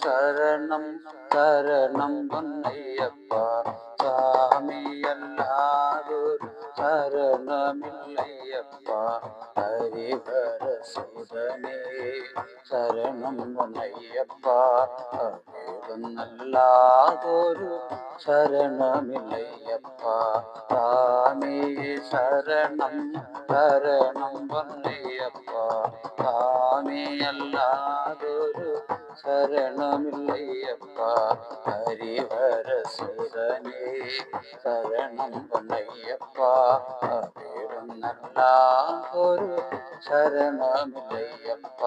ശരണം ശരണം പൊന്നയ്യപ്പ സ്വാമിയല്ലാതൊരു ശരണമില്ലയ്യപ്പ ഹരിഹര സുതനേ ശരണം പൊന്നയ്യപ്പ നല്ലാതൊരു ശരണമില്ലയ്യപ്പ സ്വാമി ശരണം ശരണം പൊന്നയ്യപ്പ സ്വാമിയല്ലാതൊരു ശരണമില്ലയ്യപ്പ ഹരിഹര സുരനേ ശരണം പൊന്നയ്യപ്പ നല്ല ഒരു ശരണമില്ലയ്യപ്പ.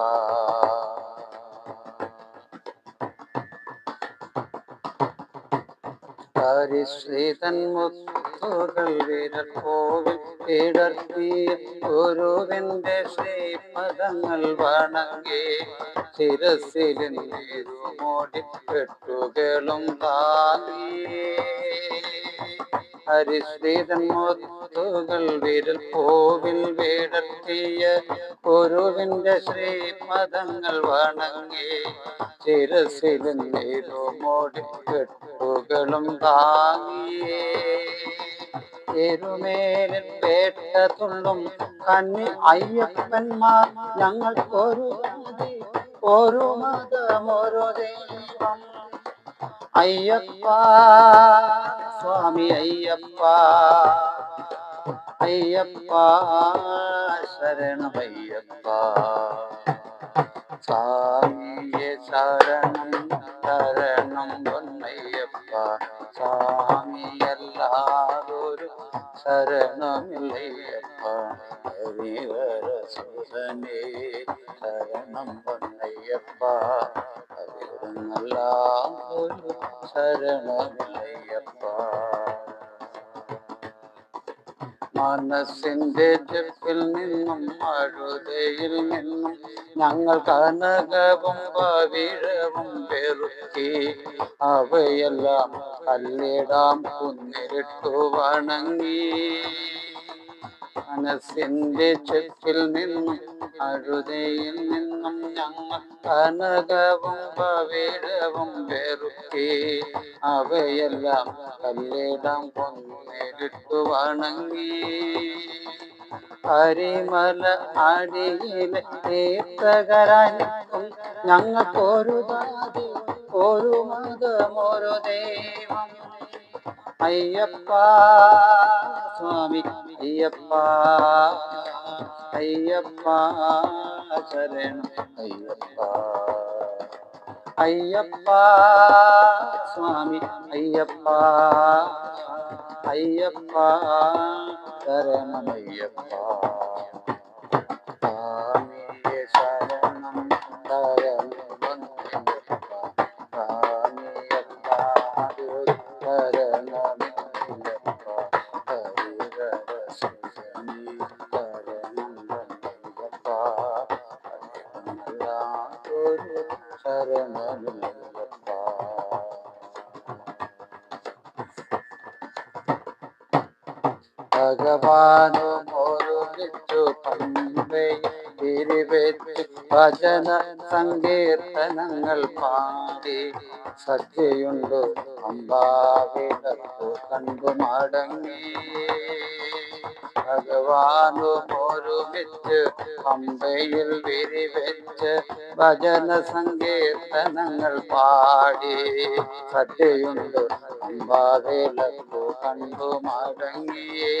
ഹരിശ്രീതൻ മുത്തുകൾ ഇടർത്തിയ ഗുരുവിന്റെ ശ്രീപദങ്ങൾ വണങ്ങി ശിരസിലിരുമോടി കെട്ടുകളും താങ്ങി. ഹരിശ്രീതൻ മുത്തുകൾ വിരൽ കോവിൽ വീടത്തിയ ഗുരുവിന്റെ ശ്രീപദങ്ങൾ വണങ്ങി ശിരസിലിരുമോടി കെട്ടുകളും താങ്ങിയേ എരുമേലിൽ പേട്ട തുള്ളും കന്നി അയ്യപ്പന്മാർ ഞങ്ങൾക്കൊരു ഒരു മതമൊരു ദൈവം. അയ്യപ്പ സ്വാമി അയ്യപ്പ അയ്യപ്പ ശരണമയ്യപ്പ. സ്വാമിയെ ശരണം ശരണമില്ലയ്യപ്പ ഹരിവര சரணம் ശരണം പൊന്നയ്യപ്പ ഹരിവരനല്ലാതൊരു ശരണമില്ലയ്യപ്പ മനസ്സിന്റെ ചെപ്പിൽ നിന്നും അഴുതയിൽ നിന്നും ഞങ്ങൾ കനകവും പവിഴവും പെറുക്കി അവയെല്ലാം കല്ലിടാം കുന്നിരിട്ടു വണങ്ങി. മനസ്സിന്റെ ചെപ്പിൽ നിന്നും അഴുതയിൽ നിന്നും ഞങ്ങൾ കനകവും പവിടവും വെറുക്കി അവയെല്ലാം കല്ലിടാം കൊന്നിരിട്ടു വണങ്ങി. ഹരിമല അടിയിലെ തീർത്ഥകരായി ഞങ്ങൾക്കൊരു ஒரு மதம் ஒரு தெய்வம். ஐயப்பா சுவாமி ஐயப்பா ஐயப்பா சரணம் ஐயப்பா. ஐயப்பா சுவாமி ஐயப்பா ஐயப்பா சரணம் ஐயப்பா. ശരണമില്ലപ്പ ഭഗവാനും ഒരുമിച്ചു പമ്പയിലിരിവെച്ച് ഭജന സങ്കീർത്തനങ്ങൾ പാടി സദ്യയുണ്ട് അമ്പാവിടത്തു കണ്ടു മടങ്ങി. ഭഗവാനും ഒരുമിച്ച് പമ്പയിൽ വിരിവെച്ച് ഭജന സങ്കീർത്തനങ്ങൾ പാടി. സദ്യയുണ്ട്. അമ്പാവേലത്തു കണ്ടു മടങ്ങിയേ.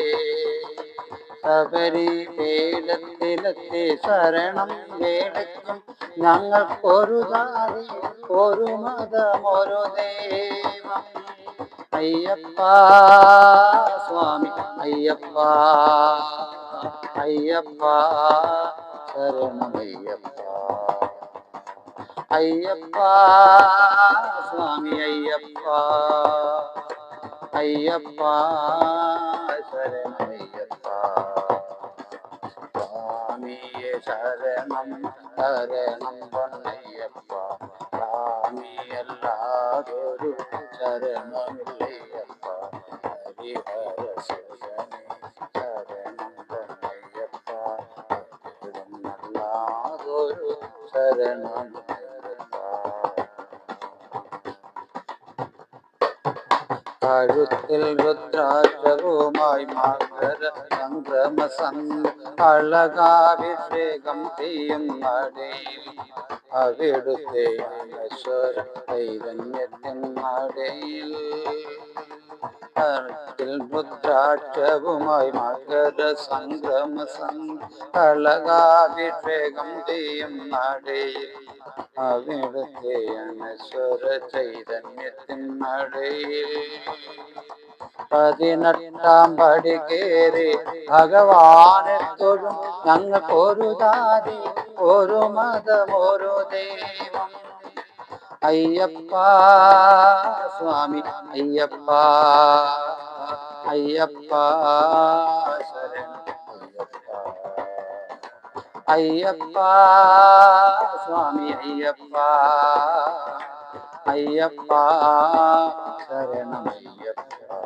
ശബരി വേലത്തിലെത്തി ശരണം വേലയ്ക്കും ഞങ്ങൾക്കൊരു ദാരി ഒരു മതം ഒരു ദൈവം. ஐயப்பா சுவாமி. ஐயப்பா ஐயப்பா சரணம் ஐயப்பா ஐயப்பா சுவாமி ஐயப்பா. ஐயப்பா சரணம் ஐயப்பா சுவாமியே சரணம் சரணம் பொன்னையப்பா. சாமி எல்லாதொரு சரணமில்லை சரணம் கருத்தில் ருத்ராட்சரூமாய் மாங்கர சங்கிரம அழகாபிஷேகம் செய்யும் அடையில் അവിടുത്തെ ഐതന്യത്തിൻ അടയിൽ നടയിൽ കഴുത്തിൽ രുദ്രാക്ഷവുമായി മകര സംക്രമ സന്ധ്യ അളകാഭിഷേകം ചെയ്യും നടയിൽ അവിടുത്തെ അനശ്വര ചൈതന്യത്തിൻ നടയിൽ പതിനെട്ടാം പടി കേറി ഭഗവാനെ തൊഴും ഞങ്ങൾക്കൊരു ജാതി ഒരു മതം ഒരു ദൈവം അയ്യപ്പ சுவாமி ஐயப்பா ஐயப்பா சரணம். ஐயப்பா சுவாமி ஐயப்பா ஐயப்பா சரணம் ஐயப்பா.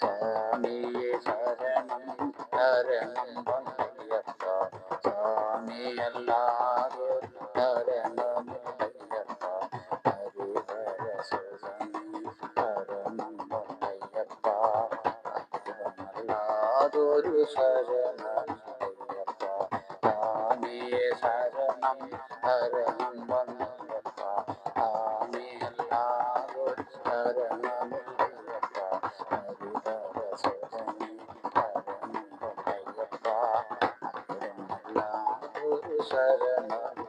சாமியே சரணம் சரணம் ஐயப்பா. சாமி எல்லாரும் சரணம் గురు శరణం తానే శరణం హర హనుమనప్ప తానే లాగు శరణం హరప్ప హరిహర శరణి హరణం హరప్ప హర లాగు శరణం